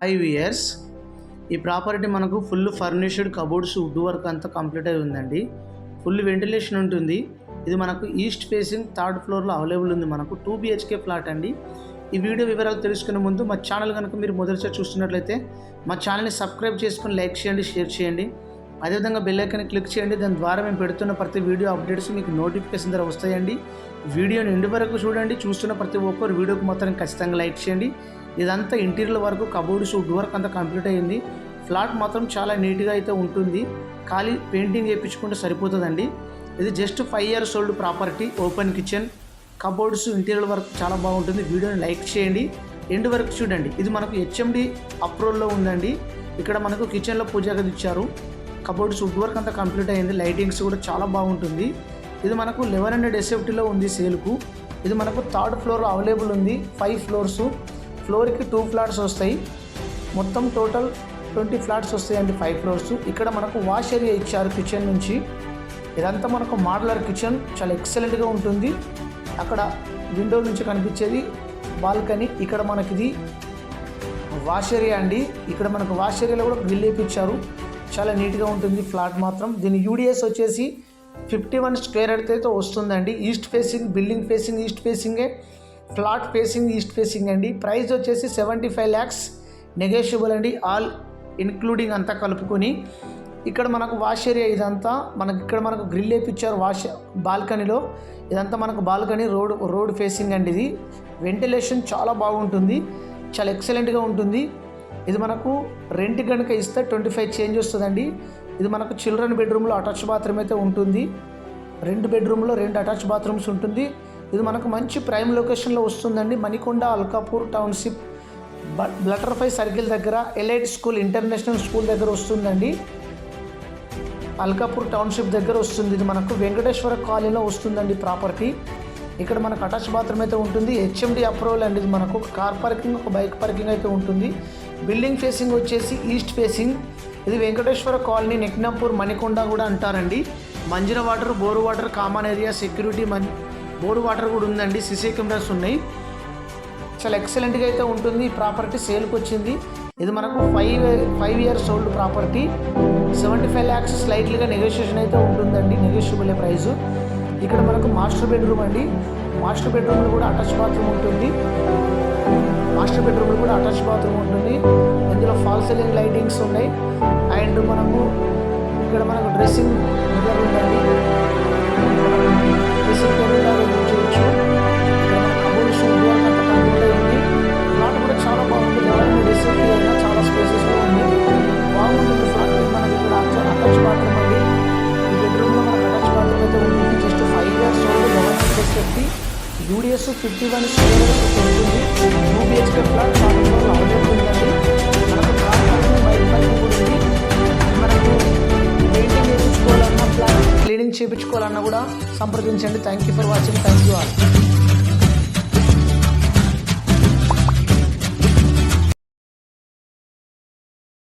Five years ఈ property మనకు full furnished cupboards wood work అంతా కంప్లీట్ అయి ఉందండి. ఫుల్ వెంటిలేషన్ ఉంటుంది. ఇది మనకు ఈస్ట్ ఫేసింగ్ థర్డ్ ఫ్లోర్లో అవైలబుల్ ఉంది మనకు. టూ బిహెచ్కే ఫ్లాట్ అండి. ఈ వీడియో వివరాలు తెలుసుకునే ముందు మా ఛానల్ కనుక మీరు మొదటిసారి చూస్తున్నట్లయితే మా ఛానల్ని సబ్స్క్రైబ్ చేసుకొని లైక్ చేయండి షేర్ చేయండి. అదేవిధంగా బెల్ ఐకాన్ క్లిక్ చేయండి. దాని ద్వారా మేము పెడుతున్న ప్రతి వీడియో అప్డేట్స్ మీకు నోటిఫికేషన్ ద్వారా వస్తాయండి. వీడియోని ఎండు వరకు చూడండి. చూస్తున్న ప్రతి ఒక్కరు వీడియోకి మాత్రం ఖచ్చితంగా లైక్ చేయండి. ఇదంతా ఇంటీరియర్ వరకు కబోర్డ్స్ వుడ్ వర్క్ అంతా కంప్లీట్ అయ్యింది ఫ్లాట్ మాత్రం చాలా నీట్గా అయితే ఉంటుంది. ఖాళీ పెయింటింగ్ వేయించుకుంటే సరిపోతుందండి. ఇది just five years old property open kitchen. Cupboards interior work చాలా బాగుంటుంది. వీడియోని లైక్ చేయండి. ఎండ్ వరకు చూడండి. ఇది మనకు హెచ్ఎండి అప్రూవల్లో ఉందండి. ఇక్కడ మనకు కిచెన్లో పూజ గది ఇచ్చారు. కబోర్డ్స్ వుడ్ వర్క్ అంతా కంప్లీట్ అయింది. లైటింగ్స్ కూడా చాలా బాగుంటుంది. ఇది మనకు లెవెన్ హండ్రెడ్ ఎస్ఎఫ్టీలో ఉంది సేల్కు. ఇది మనకు థర్డ్ ఫ్లోర్ అవైలబుల్ ఉంది. Five floors. ఫ్లోర్కి టూ ఫ్లాట్స్ వస్తాయి. మొత్తం టోటల్ ట్వంటీ ఫ్లాట్స్ వస్తాయండి ఫైవ్ ఫ్లోర్స్. ఇక్కడ మనకు వాష్ ఏరియా ఇచ్చారు కిచెన్ నుంచి. ఇదంతా మనకు మోడలర్ కిచెన్ చాలా ఎక్సలెంట్గా ఉంటుంది. అక్కడ విండో నుంచి కనిపించేది బాల్కనీ. ఇక్కడ మనకిది వాష్ ఏరియా అండి. ఇక్కడ మనకు వాష్ ఏరియాలో కూడా గ్రిల్ వేపించారు చాలా నీట్గా ఉంటుంది ఫ్లాట్ మాత్రం. దీని యూడిఎస్ వచ్చేసి ఫిఫ్టీ వన్ స్క్వేర్ అయితే వస్తుందండి. East facing building facing east ఫేసింగే flat facing east facing అండి. ప్రైస్ వచ్చేసి సెవెంటీ ఫైవ్ ల్యాక్స్. నెగోషియబుల్ అండి. ఆల్ ఇన్క్లూడింగ్ అంతా కలుపుకొని ఇక్కడ మనకు వాష్ ఏరియా ఇదంతా మనకి ఇక్కడ మనకు గ్రిల్ వేపిచ్చారు వాష్ బాల్కనీలో. ఇదంతా మనకు బాల్కనీ రోడ్ రోడ్ ఫేసింగ్ అండి ఇది. వెంటిలేషన్ చాలా బాగుంటుంది. చాలా ఎక్సలెంట్గా ఉంటుంది. ఇది మనకు రెంట్ కనుక ఇస్తే ట్వంటీ ఫైవ్ చేంజ్ వస్తుందండి. ఇది మనకు చిల్డ్రన్ బెడ్రూమ్లో అటాచ్ బాత్రూమ్ అయితే ఉంటుంది. రెండు బెడ్రూమ్లో రెండు అటాచ్ బాత్రూమ్స్ ఉంటుంది. ఇది మనకు మంచి ప్రైమ్ లొకేషన్లో వస్తుందండి. Manikonda Alkapur township. Butterfly circle దగ్గర ఎలైట్ స్కూల్ ఇంటర్నేషనల్ స్కూల్ దగ్గర వస్తుందండి. అల్కాపూర్ టౌన్షిప్ దగ్గర వస్తుంది. ఇది మనకు వెంకటేశ్వర కాలనీలో వస్తుందండి ప్రాపర్టీ. ఇక్కడ మనకు అటాచ్ బాత్రూమ్ అయితే ఉంటుంది. హెచ్ఎండి అప్రూవల్ అండి. ఇది మనకు కార్ పార్కింగ్ ఒక బైక్ పార్కింగ్ అయితే ఉంటుంది. బిల్డింగ్ ఫేసింగ్ వచ్చేసి ఈస్ట్ ఫేసింగ్. ఇది వెంకటేశ్వర కాలనీ నెక్నంపూర్ మణికొండ కూడా అంటారండి. Manjira water bore water common area security man board water కూడా ఉందండి సిసి కెమెరాస్ ఉన్నాయి. చాలా ఎక్సలెంట్గా అయితే ఉంటుంది. ఈ ప్రాపర్టీ సేల్కి వచ్చింది ఇది మనకు five five years old property. Seventy five lakhs స్లైట్లీగా negotiation అయితే ఉంటుందండి నెగోషియబుల్ ప్రైస్ ఇక్కడ మనకు మాస్టర్ బెడ్రూమ్ అండి. మాస్టర్ బెడ్రూమ్లో కూడా అటాచ్ బాత్రూమ్ ఉంటుంది. మాస్టర్ బెడ్రూమ్లో కూడా అటాచ్ బాత్రూమ్ ఉంటుంది. ఇందులో ఫాల్ సీలింగ్ లైటింగ్స్ ఉన్నాయి. అండ్ మనము ఇక్కడ మనకు డ్రెస్సింగ్ ఫిఫ్టీ వన్ స్క్వేర్ ఉంటుంది two BHK flat third floor available ఉందండి మనకు కార్ కూడా ఉంది మనకు పెయింటింగ్ క్లీనింగ్ చేయించుకోవాలన్నా కూడా సంప్రదించండి thank you for watching thank you all